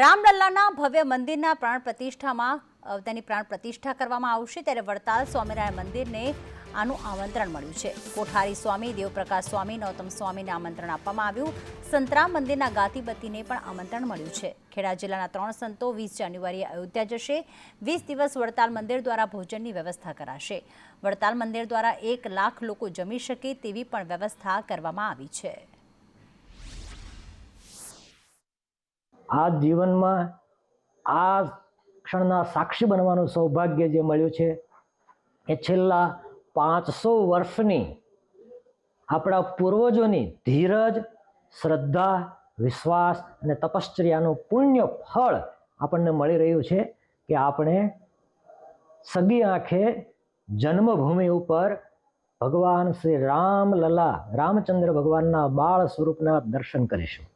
રામલલ્લાના ભવ્ય મંદિરના પ્રાણ પ્રતિષ્ઠામાં તેની પ્રાણ પ્રતિષ્ઠા કરવામાં આવશે ત્યારે વડતાલ સ્વામિનારાયણ મંદિરને આનું આમંત્રણ મળ્યું છે. કોઠારી સ્વામી, દેવપ્રકાશ સ્વામી નૌતમ સ્વામીને આમંત્રણ આપવામાં આવ્યું. સંતરામ મંદિરના ગાતીબત્તીને પણ આમંત્રણ મળ્યું છે. ખેડા જિલ્લાના ત્રણ સંતો વીસ જાન્યુઆરીએ અયોધ્યા જશે. વીસ દિવસ વડતાલ મંદિર દ્વારા ભોજનની વ્યવસ્થા કરાશે. વડતાલ મંદિર દ્વારા એક લાખ લોકો જમી શકે તેવી પણ વ્યવસ્થા કરવામાં આવી છે. આ જીવનમાં આ ક્ષણના સાક્ષી બનવાનું સૌભાગ્ય જે મળ્યું છે, એ છેલ્લા પાંચસો વર્ષની આપણા પૂર્વજોની ધીરજ, શ્રદ્ધા, વિશ્વાસ અને તપશ્ચર્યાનું પુણ્ય ફળ આપણને મળી રહ્યું છે કે આપણે સગી આંખે જન્મભૂમિ ઉપર ભગવાન શ્રી રામલલા, રામચંદ્ર ભગવાનના બાળ સ્વરૂપના દર્શન કરીશું.